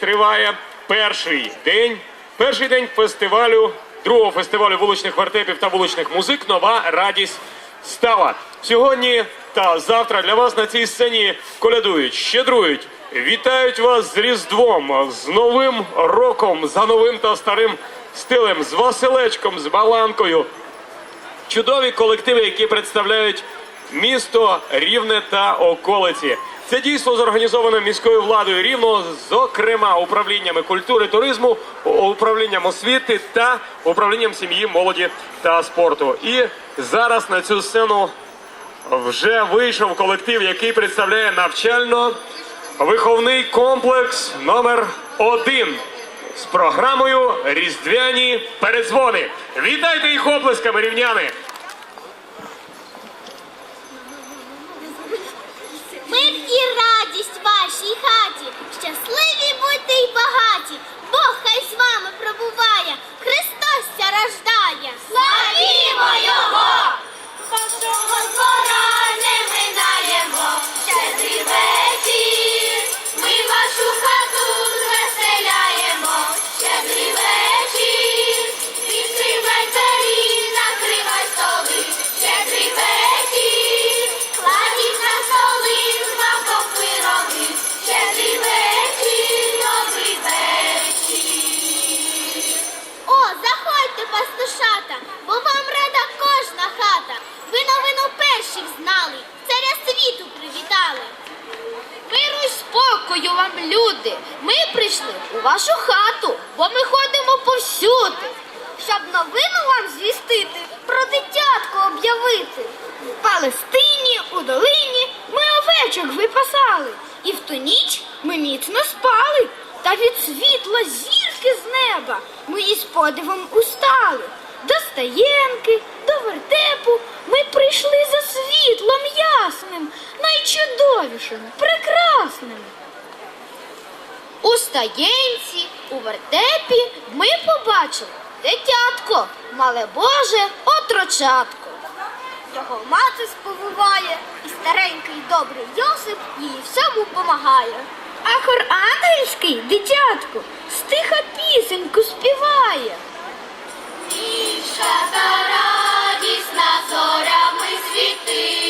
триває перший день, перший день фестивалю, другого фестивалю вуличних вертепів та вуличних музик. Нова радість стала. Сьогодні та завтра для вас на цій сцені колядують, щедрують, вітають вас з Різдвом, з Новим роком, за новим та старим стилем, з Василечком, з Баланкою. Чудові колективи, які представляють місто Рівне та околиці. Це дійство зорганізоване міською владою Рівного, зокрема управліннями культури, туризму, управлінням освіти та управлінням сім'ї, молоді та спорту. І зараз на цю сцену вже вийшов колектив, який представляє навчально-виховний комплекс номер один з програмою Різдвяні передзвони. Вітайте їх оплесками, рівняни! Перші знали, царя світу привітали. Миру й спокою вам, люди. Ми прийшли у вашу хату, бо ми ходимо повсюди. Щоб новину вам звістити, про дитятко об'явити. В Палестині, у долині ми овечок випасали. І в ту ніч ми міцно спали. Та від світла зірки з неба ми із подивом устали. До стаєнки, до вертепу ми прийшли за світлом ясним, найчудовішим, прекрасним. У стаєнці, у вертепі ми побачили дитятко, мале Боже, отрочатко. Його мати сповиває, і старенький добрий Йосип їй всьому помагає. А хор ангельський, дитятко, стиха пісеньку співає. Тиша та радісна зорями світила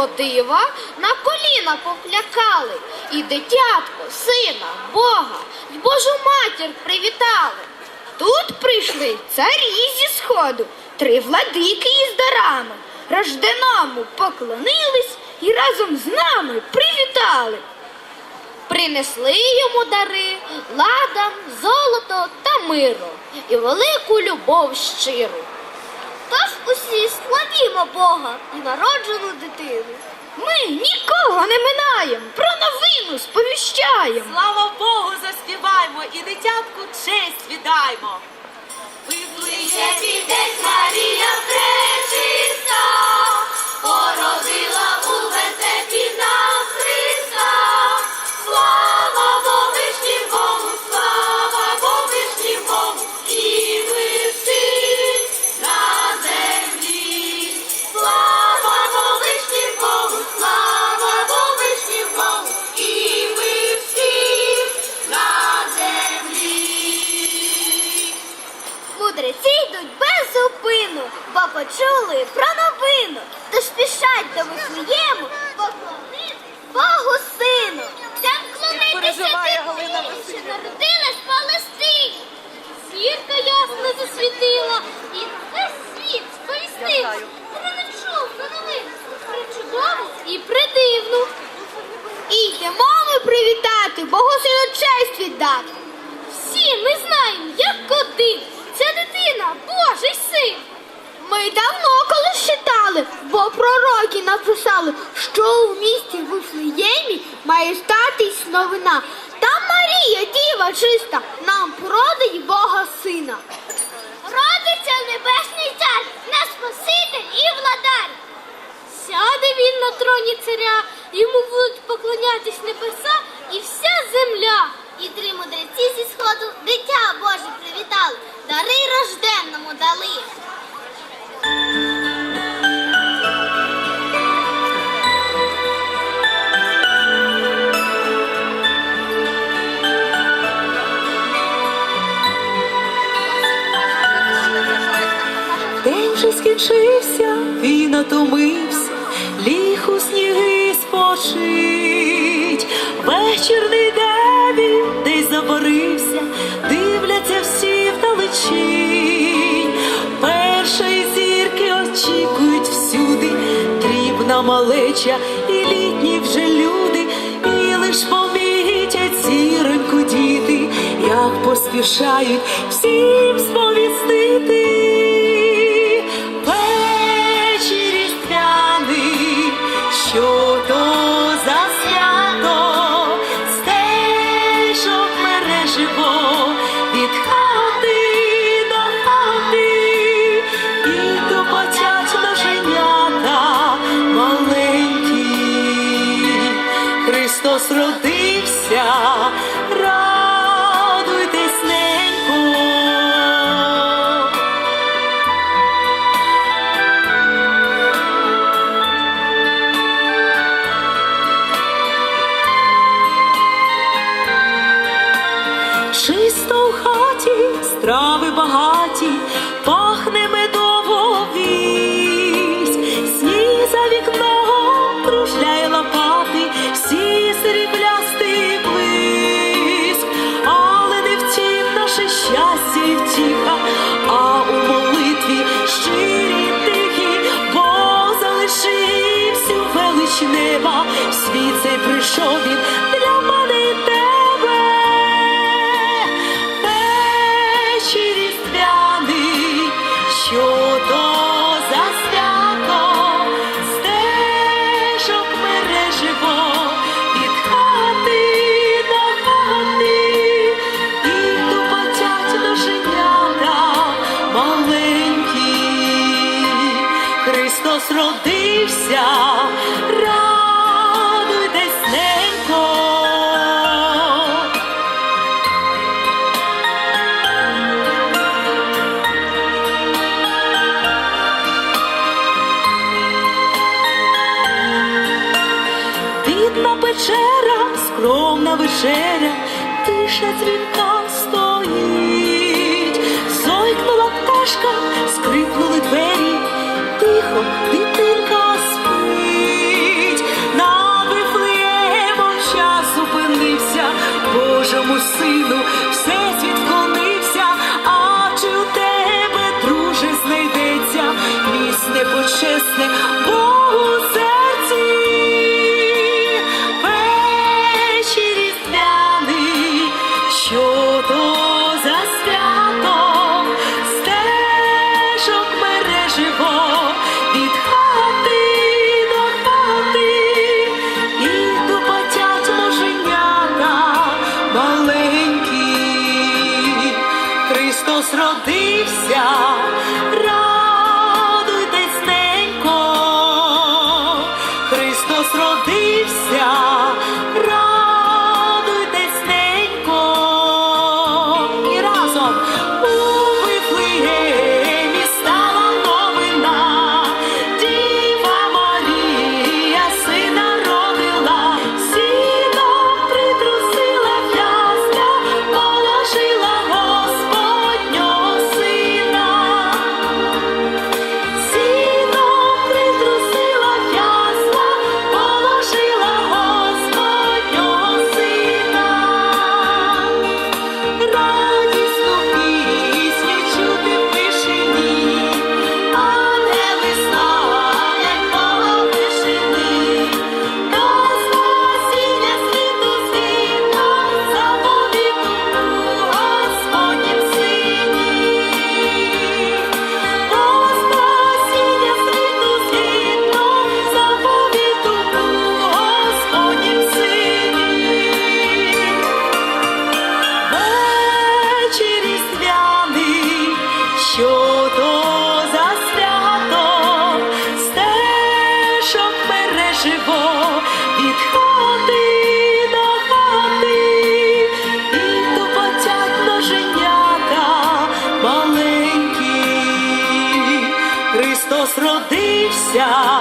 із того дива на коліна повклякали, і дитятко, сина, Бога, й Божу матір привітали. Тут прийшли царі зі сходу, три владики із дарами. Рожденому поклонились і разом з нами привітали. Принесли йому дари, ладан, золото та миру і велику любов щиру. Усі славімо Бога і народжену дитину. Ми нікого не минаємо, про новину сповіщаємо. Слава Богу, заспіваймо і дитятку честь віддаймо. Виплиє десь Марія пречиста, чули про новину, то спішать до Вифлеєму, поклонити Богу сину. Там клонитися дитині, що народилась в Палестині. Зірка ясно засвітила і весь світ сповістила. Ти не чув про новину, про чудову і придивну. І йдемо ми привітати, Богу сину честь віддати. Всі ми знаємо, як один. Ця дитина Божий син. Ми давно колись читали, бо пророки написали, що у місті Вифлеємі має статись новина. Там Марія, діва чиста, нам породить Бога сина. Родиться небесний цар, наш Спаситель і владар. Сяде він на троні царя, йому будуть поклонятись небеса і вся земля. І три мудреці зі сходу дитя Боже привітали, дари рожденному дали. Скінчився, він отомився, ліг у сніги спочить. Вечір не йде він, десь забарився, дивляться всі вдалечінь. Першої зірки очікують всюди, дрібна малеча і літні вже люди, і лиш помітять зіроньку діти, як поспішають всім сповістити. Від хати до хати, і тупотять ноженята маленькі. Христос родився, Чисто в хаті, страви багаті, пахне медово вісь, сніг за вікном кружляє лопати, всі сріблястий блиск, але не втім наше щастя і втіха, а у молитві щирі тихі, Бог залишив всю велич неба, в світ цей прийшов родився, радуйтесь ненько. Бідна печера, скромна вечеря, тиша дзвінка стоїть. Зойкнула пташка, скрипнули двері, тихо You. Родився,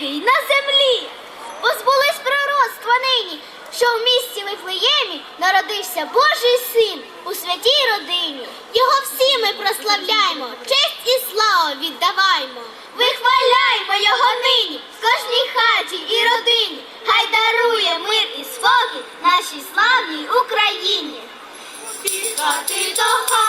небі, на землі. Бо збулись пророцтва нині, що в місті Вифлеємі народився Божий син у святій родині. Його всі ми прославляємо, честь і славу віддаваймо. Вихваляймо його нині в кожній хаті і родині. Хай дарує мир і спокій нашій славній Україні. Від до хати,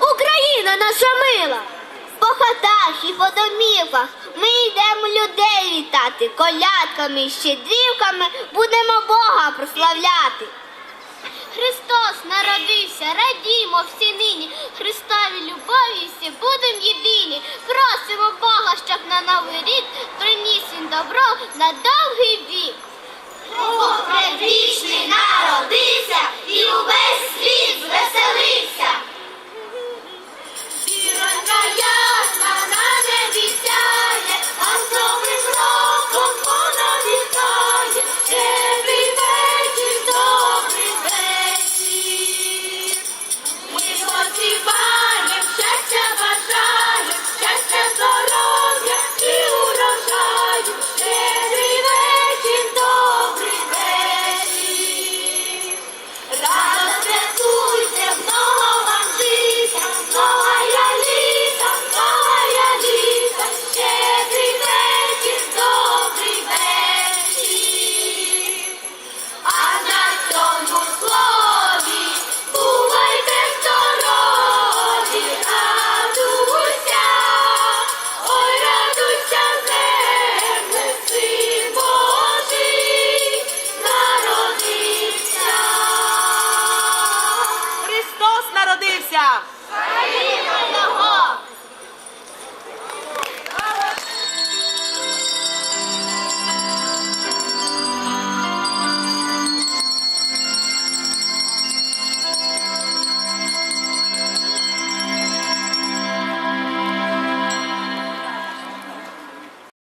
Україна наша мила. По хатах і по домівках ми йдемо людей вітати, колядками і щедрівками будемо Бога прославляти. Христос народився, радімо всі нині, Христові любові всі будем єдині. Просимо Бога, щоб на новий рік приніс він добро на довгий вік.